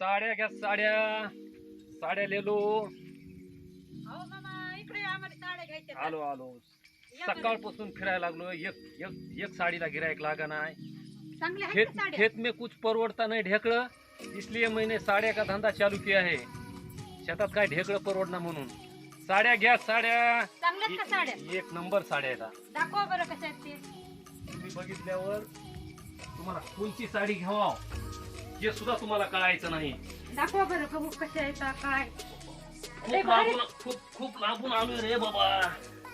साड्या घ्या साड्या. साड्या लेलो अहो मामा इकडे आम्हाला साड्या घ्यायच्या आलो आलो. सकाळपासून फिरायला लागलो. एक एक एक साडीला गिरायक लागा नाही चांगल्या खेत आहेत का साड्या? खेत में कुछ परवडता नहीं ढेकळं. इसलिए मैंने साड्या का धंदा चालू किया है. शेतात काय ढेकळं परवडणार म्हणून. साड्या घ्या साड्या. चांगल्यात का साड्या? ए- एक नंबर साड्या आहेत दाखवा बरं कशा आहेत ते. तुम्ही बघितल्यावर तुम्हाला कोणती साडी घ्यावा? हे सुद्धा तुम्हाला कळायचं नाही. दाखवा बरं बघू कशा आहेत काय? खूप. लांबून खूप खूप लांबून आलोय रे बाबा.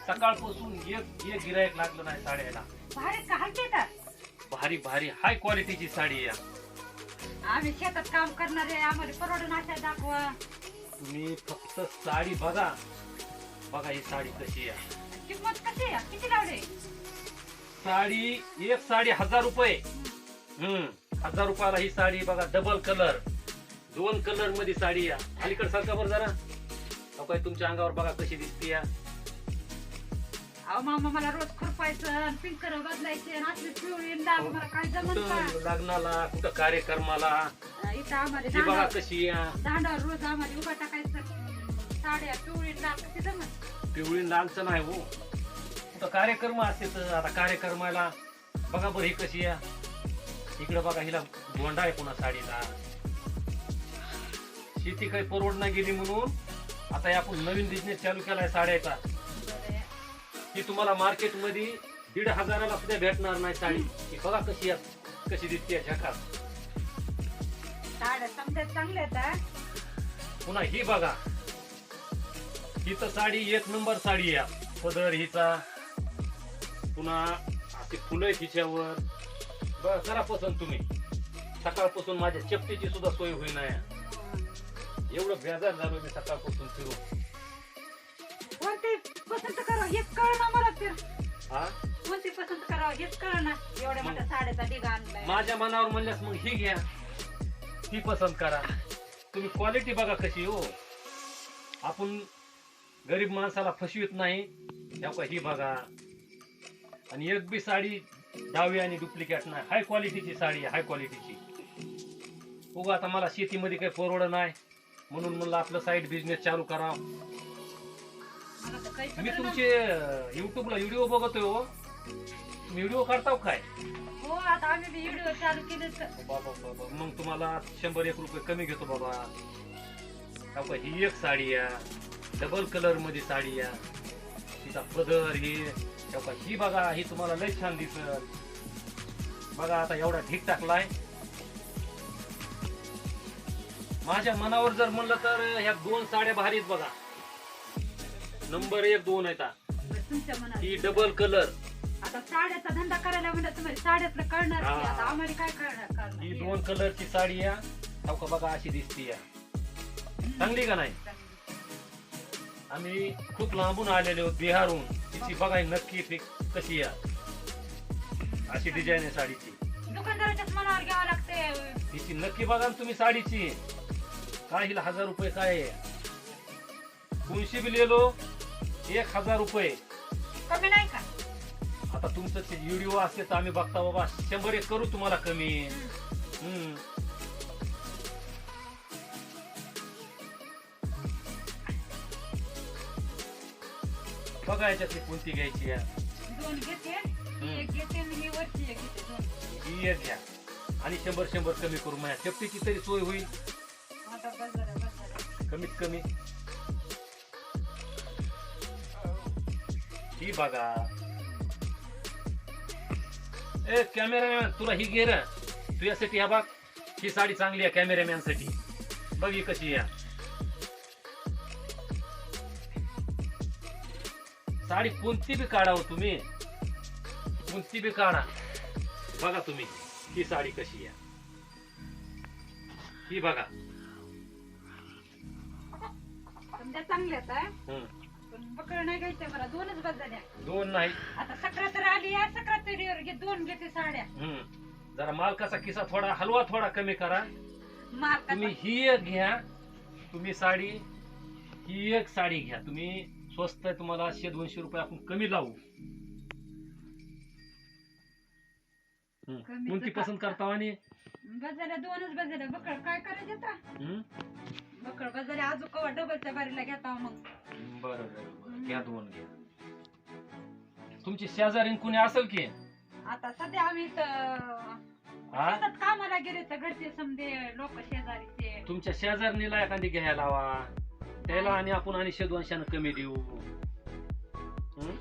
सकाळपासून एक एक गिरायक लागलं नाही साड्याला भारी भारी भारी. हाय क्वालिटीची साडी आहे आम्ही शेतात काम करणारे आम्हाला परवडून अशा दाखवा. तुम्ही फक्त साडी बघा. बघा ही साडी कशी आहे किंमत कशी आहे? किती लावले? साडी एक साडी हजार रुपये. हम्म. हजार रुपयाला ही साडी बघा डबल कलर दोन कलरमध्ये साडी आहे अलीकडे सारखा बरं जरा. काय तुमच्या अंगावर बघा कशी दिसते या. अहो मामा मला रोज खुरपायचं बदलायचे असली पिवळी डाग मला काय जमत का? कुठं लग्नाला? कुठं कार्यक्रमाला? इथं आम्हाला बघा कशी आहे दांडावर रोज आम्हाला उभा टाकायचं. साड्या पिवळी डाग कशी जमत? पिवळी लालचं नाही हो. कुठं कार्यक्रम असते तर आता कार्यक्रमाला. बघा बरं ही कशी आहे इकडे बघा हिला गोंडा आहे पुन्हा साडीला. शेती काही परवडना गेली म्हणून आता आपण नवीन बिझनेस चालू केलाय साड्याचा. ही तुम्हाला मार्केटमध्ये दीड हजाराला सुद्धा भेटणार नाही साडी. ही बघा कशी आहे कशी दिसते झकास साड्या समजा चांगल्या आहेत. पुन्हा ही बघा. ही तर साडी एक नंबर साडी आहे. पदर हिचा. पुन्हा असे फुलं आहेत हिच्यावर. बरं करा पसंत तुम्ही. सकाळपासून माझ्या चपटीची सुद्धा सोय होईना एवढं बेजार झालो मी सकाळपासून कोणती पसंत करावं हेच मला तर. हा? कोणती पसंत करावं हेच एवढ्या मोठ्या साड्याचा डिगा आणलाय. माझ्या मनावर म्हणल्यास मग ही घ्या. ही पसंत करा. तुम्ही क्वालिटी बघा कशी हो. आपण गरीब माणसाला फसवीत नाही ह्या ही बघा. आणि एक बी साडी डावी आणि डुप्लिकेट नाही. हाय क्वालिटीची साडी आहे हाय क्वालिटीची उगा आता मला शेतीमध्ये काही परवड नाही. म्हणून म्हणलं आपलं साईड बिझनेस चालू करा मी तुमचे युट्यूबला व्हिडिओ बघतोय हो. व्हिडिओ करताव काय. हो आता आम्ही व्हिडिओ चालू केले तर बाबा बाबा. मग तुम्हाला शंभर एक रुपये कमी घेतो बाबा. बघा, ही एक साडी आहे डबल कलरमध्ये साडी आहे तिचा पदर ही. बघा, ही बघा ही तुम्हाला लय छान दिसत बघा आता एवढा ढीक टाकलाय. माझ्या मनावर जर म्हणलं तर ह्या दोन साड्या भारीत बघा. नंबर एक दोन आहेत हा. डबल कलर आता साड्याचा धंदा करायला म्हणजे साड्यातलं कळणार आम्हाला काय कळणार ही दोन कलरची साडी आहे हो का बघा अशी दिसती चांगली का नाही? आम्ही खूप लांबून आलेले आहोत बिहारहून. तिची बघा नक्की ती कशी आहे अशी डिझाईन आहे साडीची. दुकानदाराच्याच मनावर घ्यावं लागते तिची नक्की बघा ना तुम्ही साडीची. काय हिला हजार रुपये काय आहे? कोणशी बी लिहिलो एक हजार रुपये. कमी नाही का? आता तुमचं ते व्हिडिओ असते तर आम्ही बघता बाबा शंभर एक करू तुम्हाला कमी. हम्म. बघा याच्यातली कोणती घ्यायची आहे? दोन घेते. ही एक घेते आणि ही वरची एक घेते दोन. ही एक घ्या. आणि शंभर शंभर कमी करू माझ्या सेफ्टीची तरी सोय होईल. आता बस झालं, बस झालं. कमीत कमी. ही बघा. ए कॅमेरामॅन तुला ही घे ना. तुझ्यासाठी हा बघ. ही साडी चांगली आहे कॅमेरामॅनसाठी. बघ ही कशी आहे. साडी कोणती बी काढा हो तुम्ही. कोणती बी काढा. बघा तुम्ही ही साडी कशी आहे. ही बघा. समजा चांगले आहेत हा. हम्म. पण बकळ नाही घ्यायच्या मला दोनच बस झाल्या दोन नाही. आता सक्रात आली सक्रात तरीवर घे दोन घेते साड्या. हम्म. जरा मालकाचा किस्सा थोडा हलवा थोडा कमी करा. तुम्ही ही एक घ्या. तुम्ही साडी ही एक साडी घ्या. तुम्ही स्वस्त आहे तुम्हाला शे दोनशे रुपये आपण कमी लावू. कमी कोणती तर- पसंत करता आणि? बाजाऱ्या दोनच बाजाऱ्या बकळ काय करायचं आता? हं? बकळ बाजाऱ्या अजून कवा डबलच्या बारीला घेता मग? बरं बरं बरं. घ्या दोन घ्या. तुमची शेजारीन कुणी असेल की? आता सध्या आम्ही हा शेतात कामाला गेले तर घरचे समजे लोक शेजारीचे. तुमच्या शेजारणीला एखादी घ्यायला लावा त्याला आणि आपण आणि शेदवंशानं कमी देऊ. हं?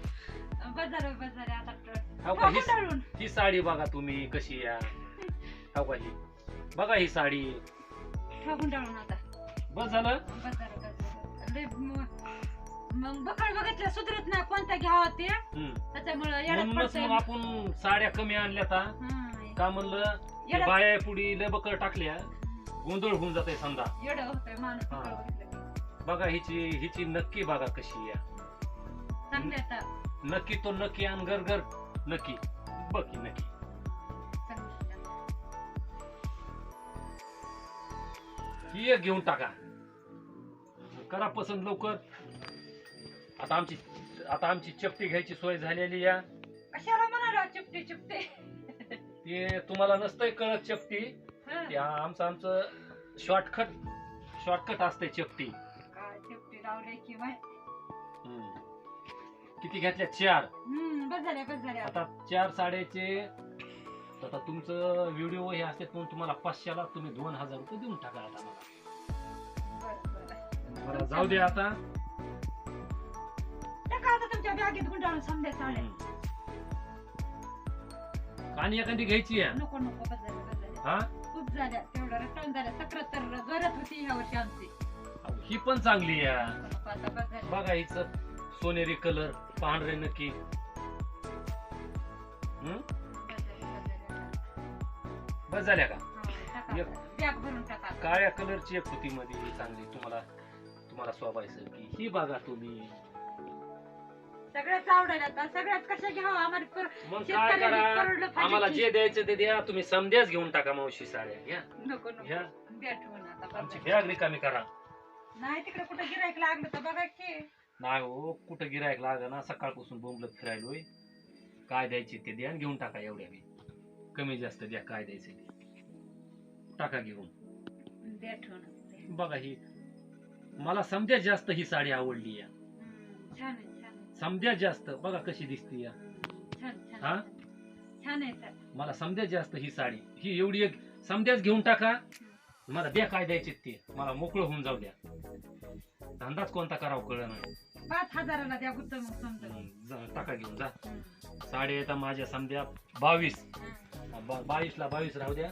बाजार बाजार आता हो का, ही- टाळून ही साडी बघा तुम्ही कशी या हो का ही? बघा ही साडी. टाकून टाळून आता. बस झालं? बाजार बाजार. लय म- मग बघितलं सुधरत नाही. कोणत्या घ्यावा ते? हं. त्याच्यामुळं येड्यात म्हणूनच पडतंय. मग आपण साड्या कमी आणल्या आता हं, का म्हणलं? ते बाया पुढी लय बकर टाकल्या. गोंधळ होऊन जाते समजा. येडं होतंय माणूस हा. बघितलं. बघा हिची हिची नक्की बघा कशी या चांगले आता. नक्की तो नक्की आणि गरगर नक्की. बघी नक्की. चांगले. ही एक घेऊन टाका. करा पसंत लवकर. आता आमची आता आमची चपटी घ्यायची सोय झालेली या कशाला म्हणाला चिपटे चिपटे? ते तुम्हाला नसतंय कळत चपटी. हं. ते आमचं आमचं शॉर्टकट शॉर्टकट असते चपटी काय चिपटे. लावले हम्म. किती घेतल्या चार. हम्म बस झाल्या बस झाल्या आता. चार साड्याचे आता तुमचं व्हिडिओ हे असते म्हणून तुम्हाला पाचशेला तुम्ही दोन हजार रुपये देऊन टाका आता मला. बरं, बरं. मला जाऊ दे आता. टाका आता तुमच्या बॅगेत गुंडाळून समजा चालेल आणि एखादी घ्यायची आहे? नको नको बस झाल्या बस झाल्या हा? खूप झाल्या तेवढं रिटर्न झाल्या. सक्रतर गरज होती ह्या वर्षी आमची. ही पण चांगली आहे. बघा. हिच सोनेरी कलर पांढरे नक्की हम्म? बस झाल्या, का? हा. काळ्या कलरची एक होती मध्ये चांगली. तुम्हाला तुम्हाला शोभायचं की ही बघा तुम्ही. सगळ्याच आवडेल आता. सगळ्यात कशा घ्यावं आम्हाला. जे द्यायचं ते द्या. तुम्ही समध्याच घेऊन टाका मावशी साड्या. घ्या. नको घ्या. आमची. बॅग रिकामी करा. नाही तिकडे कुठं गिरायक लागलं तर बघा की. नाही हो कुठं गिरायक लाग ना सकाळपासून बोंबलत फिरायलोय काय द्यायचे ते द्या आणि घेऊन टाका एवढ्या बी. कमी जास्त द्या काय द्यायचे ते टाका घेऊन. द्या ठेवून. बघा ही. मला समजा जास्त ही साडी आवडली या. हम्म, छान आहे छान आहे. समजा जास्त. बघा कशी दिसते या. छान छान. हा. छान आहे मला समजा जास्त ही साडी. ही एवढी एक समजाच घेऊन टाका. मला द्या काय द्यायचे ते. मला मोकळं होऊन जाऊ द्या. धंदाच कोणता करावं कळ नाही. पाच हजाराला द्या गुत्त मग समजा. जा, टाका घेऊन जा. साडी येतात माझ्या समजा बावीस. बावीस ला बावीस राहू द्या.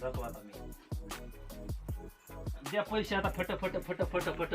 जातो आता मी. द्या पैसे आता फट फट फट फट फट